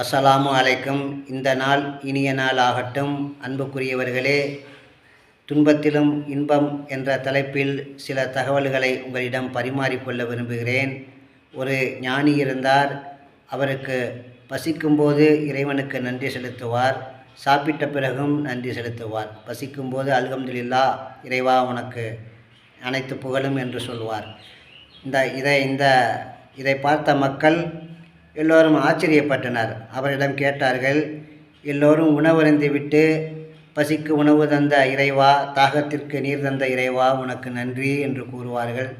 அஸ்ஸலாமு அலைக்கும். இந்த நாள் இனிய நாள் ஆகட்டும் அன்புக்குரியவர்களே துன்பத்திலும் இன்பம் என்ற தலைப்பில் சில தகவல்களை உங்களிடம் பரிமாறிக்கொள்ள விரும்புகிறேன். ஒரு ஞானி இருந்தார். அவருக்கு பசிக்கும்போது இறைவனுக்கு நன்றி செலுத்துவார். சாப்பிட்ட பிறகும் நன்றி செலுத்துவார். பசிக்கும்போது அல்ஹம்துலில்லா இறைவா உனக்கு அனைத்து புகழும் என்று சொல்வார். இந்த இதை இந்த இதை பார்த்த மக்கள் எல்லோரும் ஆச்சரியப்பட்டனர். அவரிடம் கேட்டார்கள் எல்லோரும் உணவருந்தி விட்டு பசிக்கு உணவு தந்த இறைவா தாகத்திற்கு நீர் தந்த இறைவா உனக்கு நன்றி என்று கூறுவார்கள்.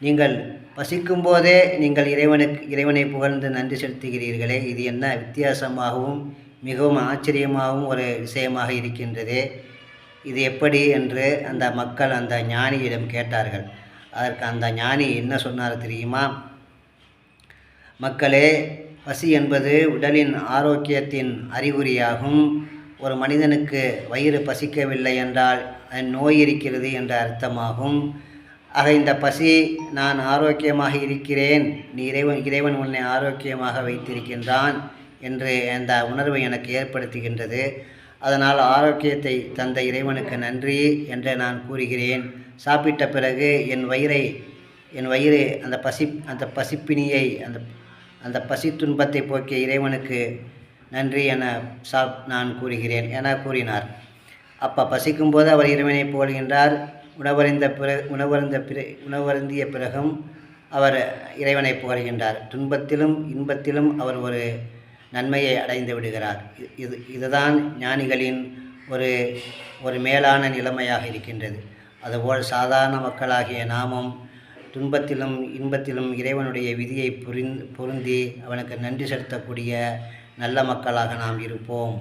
நீங்கள் பசிக்கும் போதே நீங்கள் இறைவனுக்கு இறைவனை புகழ்ந்து நன்றி செலுத்துகிறீர்களே. இது என்ன வித்தியாசமாகவும் மிகவும் ஆச்சரியமாகவும் ஒரு விஷயமாக இருக்கின்றது. இது எப்படி? என்று அந்த மக்கள் அந்த ஞானியிடம் கேட்டார்கள். அதற்கு அந்த ஞானி என்ன சொன்னார் தெரியுமா? மக்களே பசி என்பது உடலின் ஆரோக்கியத்தின் அறிகுறியாகும். ஒரு மனிதனுக்கு வயிறு பசிக்கவில்லை என்றால் நோய் இருக்கிறது என்ற அர்த்தமாகும். ஆக இந்த பசி நான் ஆரோக்கியமாக இருக்கிறேன் நீ இறைவன் இறைவன் உன்னை ஆரோக்கியமாக வைத்திருக்கின்றான் என்று அந்த உணர்வை எனக்கு ஏற்படுத்துகின்றது. அதனால் ஆரோக்கியத்தை தந்த இறைவனுக்கு நன்றி என்று நான் கூறுகிறேன். சாப்பிட்ட பிறகு என் வயிறை என் வயிறு அந்த பசி அந்த பசிப்பினியை அந்த அந்த பசி துன்பத்தை போக்கிய இறைவனுக்கு நன்றி என சா நான் கூறுகிறேன் என கூறினார். அப்போ பசிக்கும்போது அவர் இறைவனை புகழ்கின்றார் உணவறிந்த பிற உணவருந்த பிற உணவருந்திய பிறகும் அவர் இறைவனை புகழ்கின்றார் துன்பத்திலும் இன்பத்திலும் அவர் ஒரு நன்மையை அடைந்து விடுகிறார். இது இதுதான் ஞானிகளின் ஒரு ஒரு மேலான நிலைமையாக இருக்கின்றது. அதுபோல் சாதாரண மக்களாகிய நாமும் துன்பத்திலும் இன்பத்திலும் இறைவனுடைய விதியை புரிந்து பொருந்தி அவனுக்கு நன்றி செலுத்தக்கூடிய நல்ல மக்களாக நாம் இருப்போம்.